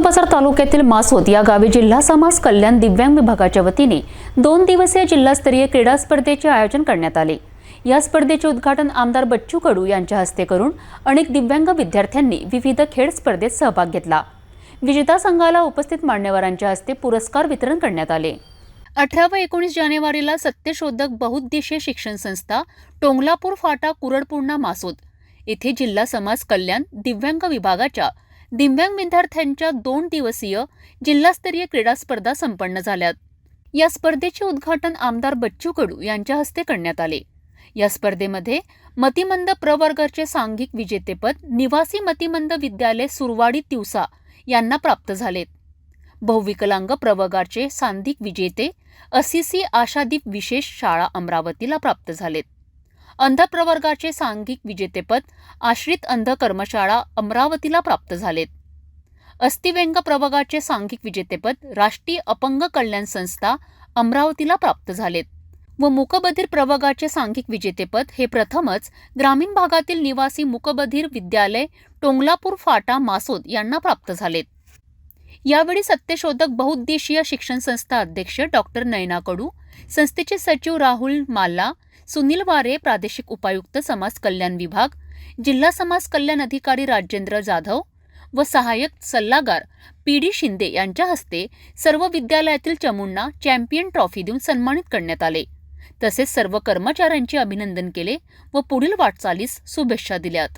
बाजार तालुक्यातील मासोद या गावी जिल्हा समाज कल्याण दिव्यांग विभागाच्या वतीने दोन दिवसीय जिल्हास्तरीय क्रीडा स्पर्धेचे आयोजन करण्यात आले. या स्पर्धेचे उद्घाटन आमदार बच्चू कडू यांच्या हस्ते करून अनेक दिव्यांग विद्यार्थ्यांनी विविध खेळ स्पर्धेत सहभाग घेतला. विजेता संघाला उपस्थित मान्यवरांच्या हस्ते पुरस्कार वितरण करण्यात आले. अठरा व एकोणीस जानेवारीला सत्यशोधक बहुद्देशीय शिक्षण संस्था टोंगलापूर फाटा कुरडपूर्णा मासोद येथे जिल्हा समाज कल्याण दिव्यांग विभागाच्या दिव्यांग विद्यार्थ्यांच्या दोन दिवसीय जिल्हास्तरीय क्रीडा स्पर्धा संपन्न झाल्यात. या स्पर्धेचे उद्घाटन आमदार बच्चू कडू यांच्या हस्ते करण्यात आले. या स्पर्धेमध्ये मतिमंद प्रवर्गाचे सांघिक विजेतेपद निवासी मतिमंद विद्यालय सुरवाडी तिवसा यांना प्राप्त झालेत. बहुविकलांग प्रवर्गाचे सांधिक विजेते असिसी आशादीप विशेष शाळा अमरावतीला प्राप्त झालेत. अंध प्रवर्गाचे सांघिक विजेतेपद आश्रित अंध कर्मशाळा अमरावतीला प्राप्त झालेत. अस्थिव्यंग प्रवर्गाचे सांघिक विजेतेपद राष्ट्रीय अपंग कल्याण संस्था अमरावतीला प्राप्त झालेत. व मुकबधीर प्रवर्गाचे सांघिक विजेतेपद हे प्रथमच ग्रामीण भागातील निवासी मुकबधीर विद्यालय टोंगलापूर फाटा मासोद यांना प्राप्त झालेत. यावेळी सत्यशोधक बहुउद्देशीय शिक्षण संस्था अध्यक्ष डॉक्टर नयना कडू संस्थेचे सचिव राहुल माल्ला सुनील वारे प्रादेशिक उपायुक्त समाज कल्याण विभाग जिल्हा समाज कल्याण अधिकारी राजेंद्र जाधव व सहाय्यक सल्लागार पी डी शिंदे यांच्या हस्ते सर्व विद्यालयातील चमूंना चॅम्पियन ट्रॉफी देऊन सन्मानित करण्यात आले. तसेच सर्व कर्मचाऱ्यांचे अभिनंदन केले व पुढील वाटचालीस शुभेच्छा दिल्यात.